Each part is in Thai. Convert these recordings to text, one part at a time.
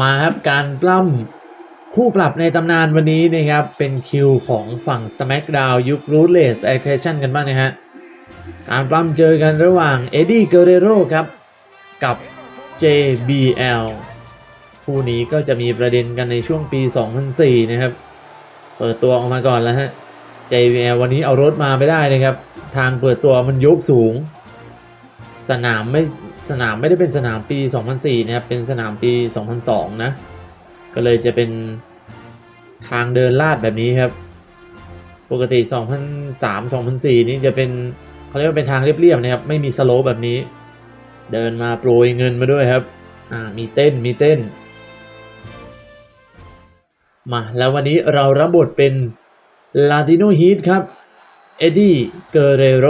มาครับการปล้ำคู่ปรับในตำนานวันนี้นะครับ เป็นคิวของฝั่ง SmackDown ยุค Ruthless Aggression กันบ้างนะฮะการปล้ำเจอกันระหว่างเอ็ดดี้เกเรโรครับ กับ JBL คู่นี้ก็จะมีประเด็นกันในช่วงปี 2004 นะครับ เปิดตัวออกมาก่อนแล้วฮะ JBL วันนี้เอารถมาไม่ได้นะครับ ทางเปิดตัวมันยกสูง สนามไม่ สนามไม่ได้เป็นสนามปี 2004นะครับเป็นสนามปี 2002 นะ ก็เลยจะเป็นทางเดินลาดแบบนี้ครับ ปกติ 2003 2004 นี่จะเป็นเขาเรียกว่าเป็นทางเรียบๆนะครับ ไม่มีสโลปแบบนี้ เดินมาโปรยเงินมาด้วยครับ อ่า มีเต้น มีเต้น มา แล้ววันนี้เรารับบทเป็นลาติโนฮีทครับ เอ็ดดี้ เกเรโร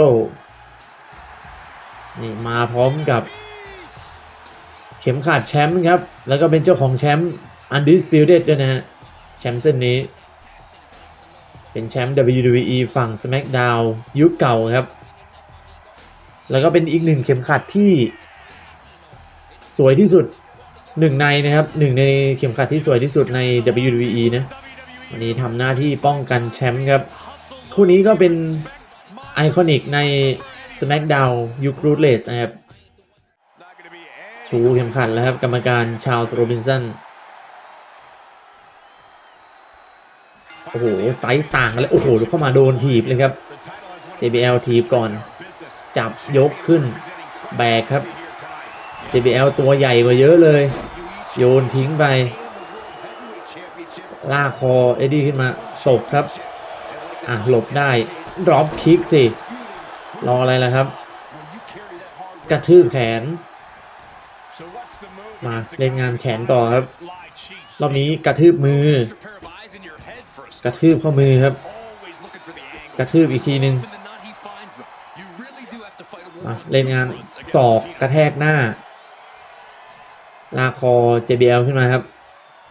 นี่มาพร้อมกับ เข็มขัดแชมป์ครับ แล้วก็เป็นเจ้าของแชมป์ Undisputed ด้วยนะฮะ แชมป์เส้นนี้ เป็นแชมป์ WWE ฝั่ง SmackDown ยุคเก่าครับ แล้วก็เป็นอีกหนึ่งเข็มขัดที่สวยที่สุดหนึ่งในนะครับหนึ่งในเข็มขัดที่สวยที่สุดใน WWE นะวันนี้ทำหน้าที่ป้องกันแชมป์ครับ คู่นี้ก็เป็นไอคอนิกใน SmackDown ยุครูเลสนะครับ ชูเข็มขัดแล้วครับ กรรมการชาลส์โรบินสันโอ้โห ไซส์ต่างกันเลย โอ้โหเข้ามาโดนถีบเลยครับ JBL ถีบก่อน จับยกขึ้น แบกครับ JBL ตัวใหญ่กว่าเยอะเลย โยนทิ้งไป ลากคอเอ็ดดี้ขึ้นมาตกครับ อะ หลบได้ ดรอปคิกสิ รออะไรล่ะครับ กระทืบแขน มาเล่นงานแขนต่อครับ รอบนี้กระทืบมือ กระทืบข้อมือครับ กระทืบอีกทีหนึ่งมาเล่นงานศอกกระแทกหน้า ลากคอ JBL ขึ้นมาครับ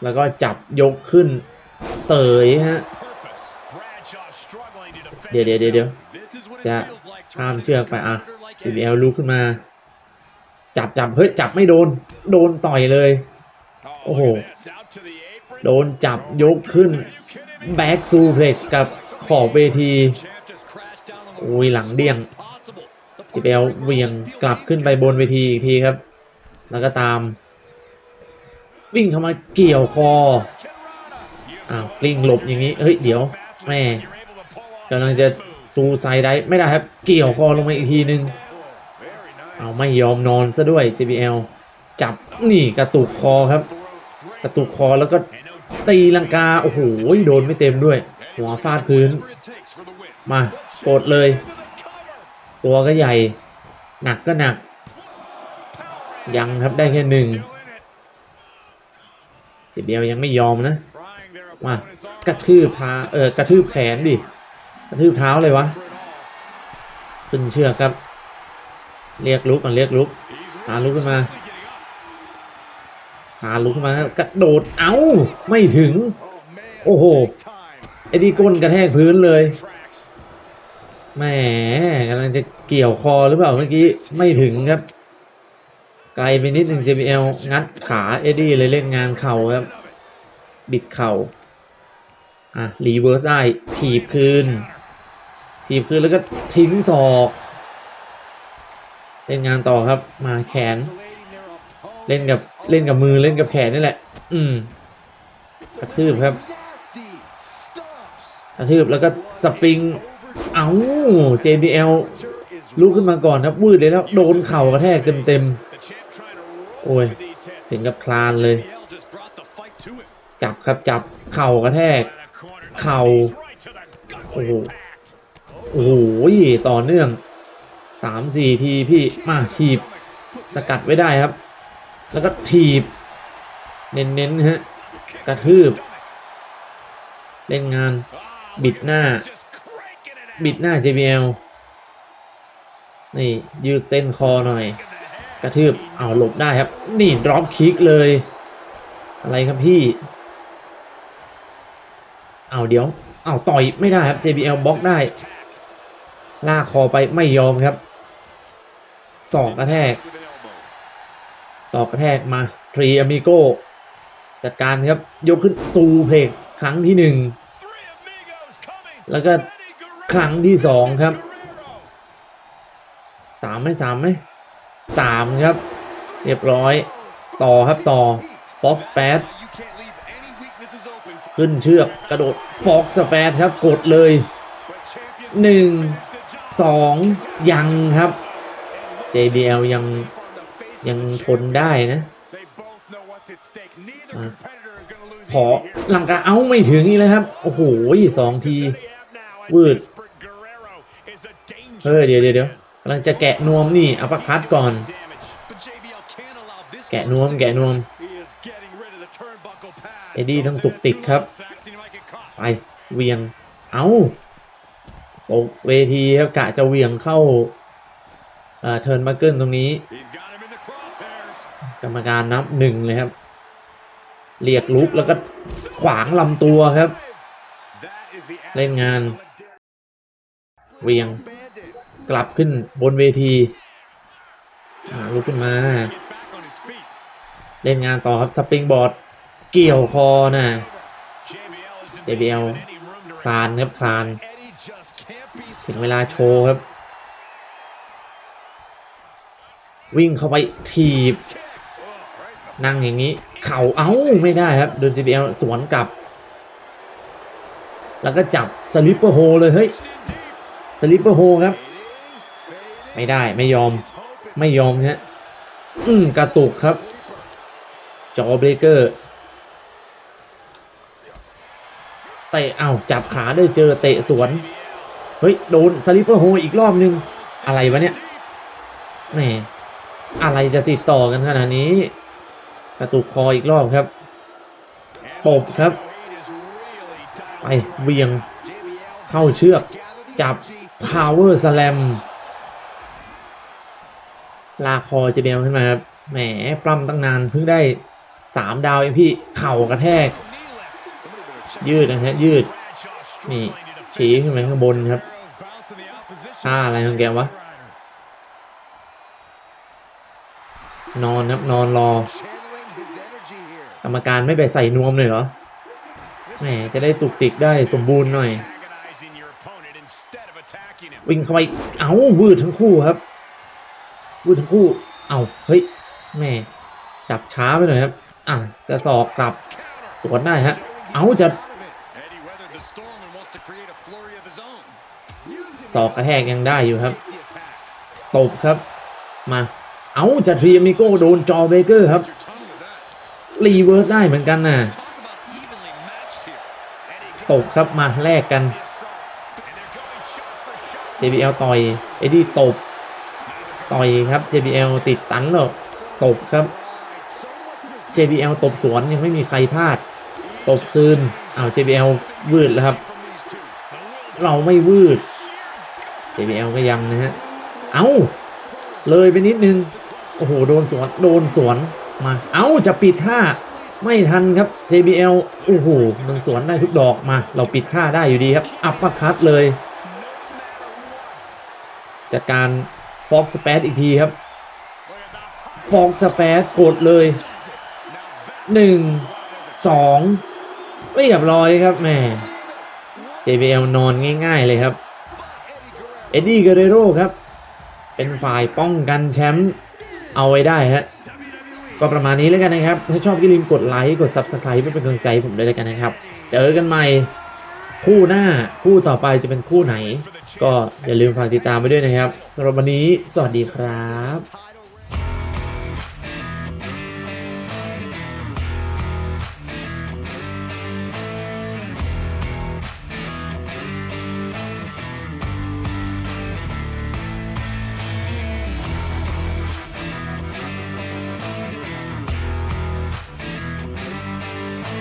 แล้วก็จับยกขึ้นเสยฮะ เดี๋ยวเดี๋ยวเดี๋ยวจะ ข้ามเชือกไปอะอะ JBL ลุกขึ้นมา จับจับเฮ้ยจับไม่โดน โดนต่อยเลย โอ้โห โดนจับยกขึ้น แบ็กซูเพล็กกับขอบเวทีโอ้ยหลังเดี่ยง JBL เหวียงกลับขึ้นไปบนเวทีอีกทีครับ แล้วก็ตาม วิ่งเข้ามาเกี่ยวคออ้าวกลิ้งหลบอย่างนี้ เฮ้ย เดี๋ยวแม่กำลังจะ ซูไซได้ไม่ได้ครับ เกี่ยวคอลงมาอีกทีนึง เอาไม่ยอมนอนซะด้วย JBL จับนี่กระตุกคอครับ กระตุกคอแล้วก็ตีลังกา โอ้โหโดนไม่เต็มด้วย หัวฟาดพื้น มากดเลย ตัวก็ใหญ่ หนักก็หนัก ยังครับได้แค่หนึ่ง JBL ยังไม่ยอมนะมากระทืบพาเออกระทืบแขนดิ กระทืบเท้าเลยวะขึ้นเชือกครับ เรียกลุกก่อนเรียกลุกหาลุกขึ้นมาหาลุกขึ้นมาครับกระโดดเอ้าไม่ถึง โอ้โหไอ้ดีก้นกระแทกพื้นเลยแหมกำลังจะเกี่ยวคอหรือเปล่าเมื่อกี้ไม่ถึงครับ ไกลไปนิดหนึ่ง JBL งัดขาเอ็ดดี้เลยเล่นงานเข่าครับ บิดเข่าอะรีเวิร์สได้ถีบคืน ถีบคืนแล้วก็ทิ้งศอกเล่นงานต่อครับมาแขน เล่นกับเล่นกับมือเล่นกับแขนนี่แหละ อืมกระทืบครับกระทืบแล้วก็สปริง เอ้า JBL ลุกขึ้นมาก่อนครับวืดเลยแล้วโดนเข่ากระแทกเต็มๆ โอ้ยถึงกับคลานเลย จับครับจับเข่ากระแทก เข่าโอ้โห โอ้โหต่อเนื่องสามสี่ทีพี่มาถีบสกัดไว้ได้ครับ แล้วก็ถีบ เน้นๆฮะกระทืบ เล่นงานบิดหน้า บิดหน้า JBL นี่ยืดเส้นคอหน่อย กระทืบเอาหลบได้ครับ นี่ดรอปคิกเลย อะไรครับพี่เอาเดี๋ยวเอาต่อยไม่ได้ครับ JBL บล็อกได้ ลากคอไปไม่ยอมครับศอกกระแทกศอกกระแทกมาทรีอ m มิโกจัดการครับยกขึ้นซูเพล็กซ์ครั้งที่หนึ่งแล้วก็ครั้งที่สองครับสามไหมสามไหมสามครับ เรียบร้อยต่อครับต่อ Fox 8ขึ้นเชือกกระโดด Fox 8ครับกดเลยหนึ่ง สองยังครับ JBL ยังยังทนได้นะอะขอลังกาเอาไม่ถึงอีกเลยครับ โอ้โหสองทีวืดเฮ้ยเดี๋ยวเดี๋ยวเดี๋ยวกำลังจะแกะนวมนี่อัปคัดก่อน แกะนวมแกะนวมเอ็ดดี้ต้องตุกติกครับ ไปเวียง เอา ตกเวทีครับกะจะเวียงเข้าเอ่อเทิร์นมาเกิลตรงนี้ กรรมการนับหนึ่งเลยครับเรียกลุกแล้วก็ขวางลำตัวครับ เล่นงาน เวียงกลับขึ้นบนเวทีอ่าลุกขึ้นมา เล่นงานต่อครับสปริงบอร์ด เกี่ยวคอนะ JBL คลานครับคลาน ถึงเวลาโชว์ครับ วิ่งเข้าไปถีบ นั่งอย่างนี้ เข่าเอ้าไม่ได้ครับโดน JBL สวนกลับ แล้วก็จับสลิปเปอร์โฮเลยเฮ้ยสลิปเปอร์โฮครับ ไม่ได้ไม่ยอมไม่ยอมฮะอืมกระตุกครับ จอเบรกเกอร์เตะเอ้าจับขาได้เจอเตะสวน เฮ้ย โดนสลิปเปอร์โฮอีกรอบนึง อะไรวะเนี่ยแหมอะไรจะติดต่อกันขนาดนี้ กระตุกคออีกรอบครับตบครับ ไปเวียงเข้าเชือก จับ power slam ลาคอเจเบลขึ้นมาครับแหมปล้ำตั้งนานเพิ่งได้สามดาวเองพี่ เข่ากระแทก ยืดนะฮะยืด นี่ ชี้ขึ้นไปข้างบนครับท่าอะไรของแกวะ นอนครับนอนรอกรรมการไม่ไปใส่นวมเลยเหรอแหมจะได้ตุกติกได้สมบูรณ์หน่อย วิ่งเข้าไป เอาวืดทั้งคู่ครับ วืดทั้งคู่ เอาเฮ้ยแหม่จับช้าไปหน่อยครับ อะจะสอกกลับสวนได้ฮะ เอาจะ ศอกกระแทกยังได้อยู่ครับ ตบครับ มา เอ้าจะทรีมิโก้โดนจอเบเกอร์ครับ รีเวิร์สได้เหมือนกันน่ะตบครับมาแลกกัน JBL ต่อยเอ็ดดี้ตบ ต่อยครับ JBL ติดตันแล้วตบครับ JBL ตบสวนยังไม่มีใครพลาด ตบคืนอ้าว JBL วืดแล้วครับ เราไม่วืด JBL ก็ยังนะฮะ เอ้า เลยไปนิดนึง โอ้โห โดนสวน โดนสวน มา เอ้า จะปิดท่า ไม่ทันครับ JBL โอ้โห มันสวนได้ทุกดอก มา เราปิดท่าได้อยู่ดีครับ อัปปอร์คัตเลย จัดการ Fox Space อีกทีครับ Fox Space กดเลยหนึ่งสองเรียบร้อยครับแม่ JBL นอนง่าย ๆ เลยครับ เอ็ดดี้เกเรโรครับ เป็นฝ่ายป้องกันแชมป์เอาไว้ได้ฮะก็ประมาณนี้แล้วกันนะครับ ถ้าชอบอย่าลืมกดไลค์ กด Subscribe เพื่อเป็นกำลังใจผมด้วยแล้วกันนะครับ เจอกันใหม่คู่หน้าคู่ต่อไปจะเป็นคู่ไหน ก็อย่าลืมฝากติดตามไปด้วยนะครับสำหรับวันนี้ สวัสดีครับ